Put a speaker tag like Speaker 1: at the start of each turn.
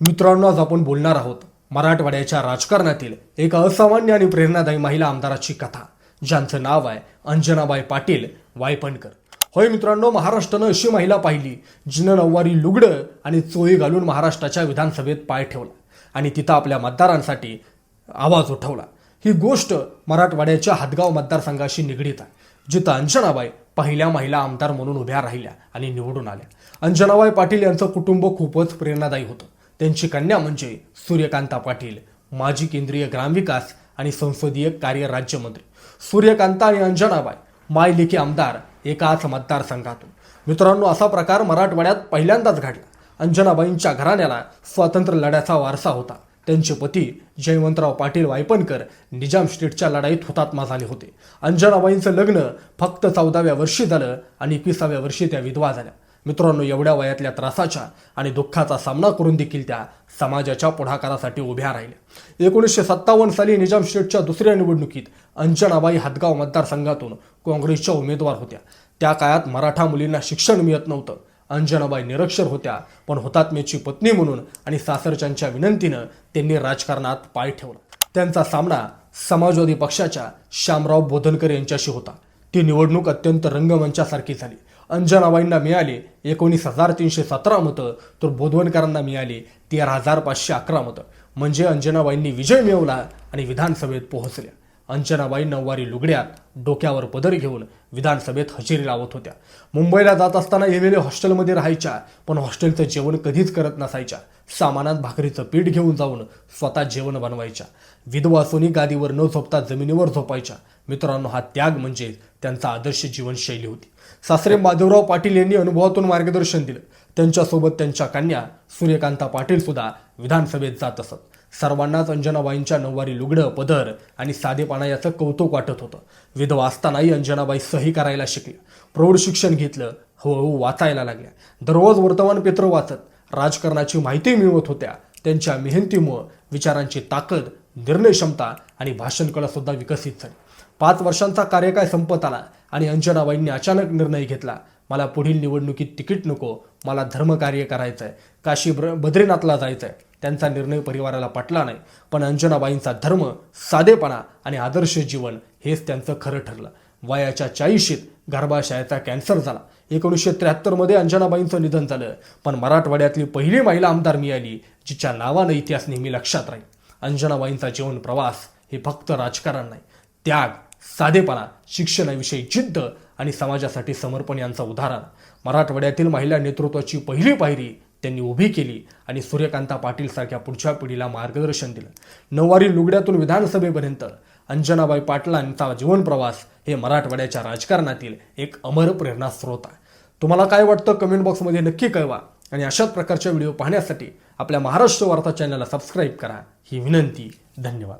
Speaker 1: मित्रांनो आज आपण बोलणार आहोत मराठवाड्याच्या राजकारणातील एक असामान्य आणि प्रेरणादायी महिला आमदाराची कथा ज्यांचं नाव आहे अंजनाबाई पाटील वायपणकर. होय मित्रांनो महाराष्ट्रानं अशी महिला पाहिली जिनं नऊवारी लुगडं आणि चोळी घालून महाराष्ट्राच्या विधानसभेत पाय ठेवला आणि तिथं आपल्या मतदारांसाठी आवाज उठवला. ही गोष्ट मराठवाड्याच्या हदगाव मतदारसंघाशी निगडीत आहे जिथं अंजनाबाई पहिल्या महिला आमदार म्हणून उभ्या राहिल्या आणि निवडून आल्या. अंजनाबाई पाटील यांचं कुटुंब खूपच प्रेरणादायी होतं. त्यांची कन्या म्हणजे सूर्यकांता पाटील माजी केंद्रीय ग्रामविकास आणि संसदीय कार्य राज्यमंत्री. सूर्यकांता आणि अंजनाबाई मायलेखी आमदार एकाच मतदारसंघातून. मित्रांनो असा प्रकार मराठवाड्यात पहिल्यांदाच घडला. अंजनाबाईंच्या घराण्याला स्वातंत्र्य लढ्याचा वारसा होता. त्यांचे पती जयवंतराव पाटील वायपणकर निजाम स्ट्रीटच्या लढाईत हुतात्मा झाले होते. अंजनाबाईंचं लग्न फक्त चौदाव्या वर्षी झालं आणि एकविसाव्या वर्षी त्या विधवा झाल्या. मित्रांनो एवढ्या वयातल्या त्रासाच्या आणि दुःखाचा सामना करून देखील त्या समाजाच्या पुढाकारासाठी उभ्या राहिल्या. एकोणीसशे सत्तावन्न साली निजाम शेठच्या दुसऱ्या निवडणुकीत अंजनाबाई हातगाव मतदारसंघातून काँग्रेसच्या उमेदवार होत्या. त्या काळात मराठा मुलींना शिक्षण मिळत नव्हतं. अंजनाबाई निरक्षर होत्या पण हुतात्म्याची पत्नी म्हणून आणि सासरच्यांच्या विनंतीनं त्यांनी राजकारणात पाय ठेवला. त्यांचा सामना समाजवादी पक्षाच्या श्यामराव बोधनकर यांच्याशी होता. ती निवडणूक अत्यंत रंगमंचासारखी झाली. अंजनाबाईंना मिळाले. एकोणीस हजार तीनशे सतरा मतं तर बोधवणकरांना मिळाली. तेरा हजार पाचशे अकरा मतं. म्हणजे अंजनाबाईंनी विजय मिळवला आणि विधानसभेत पोहोचल्या. अंजनाबाई नऊवारी लुगड्यात डोक्यावर पदर घेऊन विधानसभेत हजेरी लावत होत्या. मुंबईला जात असताना एम हॉस्टेलमध्ये राहायच्या पण हॉस्टेलचं जेवण कधीच करत नसायच्या. सामानात भाकरीचं पीठ घेऊन जाऊन स्वतः जेवण बनवायच्या. विधवा सोनी गादीवर न झोपता जमिनीवर झोपायच्या. मित्रांनो हा त्याग म्हणजे त्यांचा आदर्श जीवनशैली होती. सासरे माधवराव पाटील यांनी अनुभवातून मार्गदर्शन दिलं. त्यांच्यासोबत त्यांच्या कन्या सूर्यकांता पाटील सुद्धा विधानसभेत जात असत. सर्वांनाच अंजनाबाईंच्या नऊवारी लुगडं पदर आणि साधेपणा याचं कौतुक वाटत होतं. विधवा असतानाही अंजनाबाई सही करायला शिकल्या. प्रौढ शिक्षण घेतलं हळूहळू वाचायला लागल्या. दररोज वर्तमानपत्र वाचत राजकारणाची माहिती मिळवत होत्या. त्यांच्या मेहनतीमुळं विचारांची ताकद निर्णय क्षमता आणि भाषण सुद्धा विकसित झाली. पाच वर्षांचा कार्यकाळ संपत आला आणि अंजनाबाईंनी अचानक निर्णय घेतला मला पुढील निवडणुकीत तिकीट नको मला धर्मकार्य करायचं आहे काशी ब्र बद्रीनाथला जायचं आहे त्यांचा निर्णय परिवाराला पटला नाही. पण अंजनाबाईंचा धर्म साधेपणा आणि आदर्श जीवन हेच त्यांचं खरं ठरलं. वयाच्या चाळीशीत गर्भाशयाचा कॅन्सर झाला. एकोणीसशे त्र्याहत्तरमध्ये अंजनाबाईंचं निधन झालं. पण मराठवाड्यातली पहिली महिला आमदार मिळाली जिच्या नावानं इतिहास नेहमी लक्षात राहील. अंजनाबाईंचा जीवन प्रवास हे फक्त राजकारण नाही. त्याग साधेपणा शिक्षणाविषयी जिद्द आणि समाजासाठी समर्पण यांचं उदाहरण. मराठवाड्यातील महिला नेतृत्वाची पहिली पायरी त्यांनी उभी केली आणि सूर्यकांता पाटील सारख्या पुढच्या पिढीला मार्गदर्शन दिलं. नऊवारी लुगड्यातून विधानसभेपर्यंत अंजनाबाई पाटलांचा जीवनप्रवास हे मराठवाड्याच्या राजकारणातील एक अमर प्रेरणा स्रोत आहे. तुम्हाला काय वाटतं कमेंट बॉक्समध्ये नक्की कळवा आणि अशाच प्रकारच्या व्हिडिओ पाहण्यासाठी आपल्या महाराष्ट्र वार्ता चॅनलला सबस्क्राईब करा. ही विनंती धन्यवाद.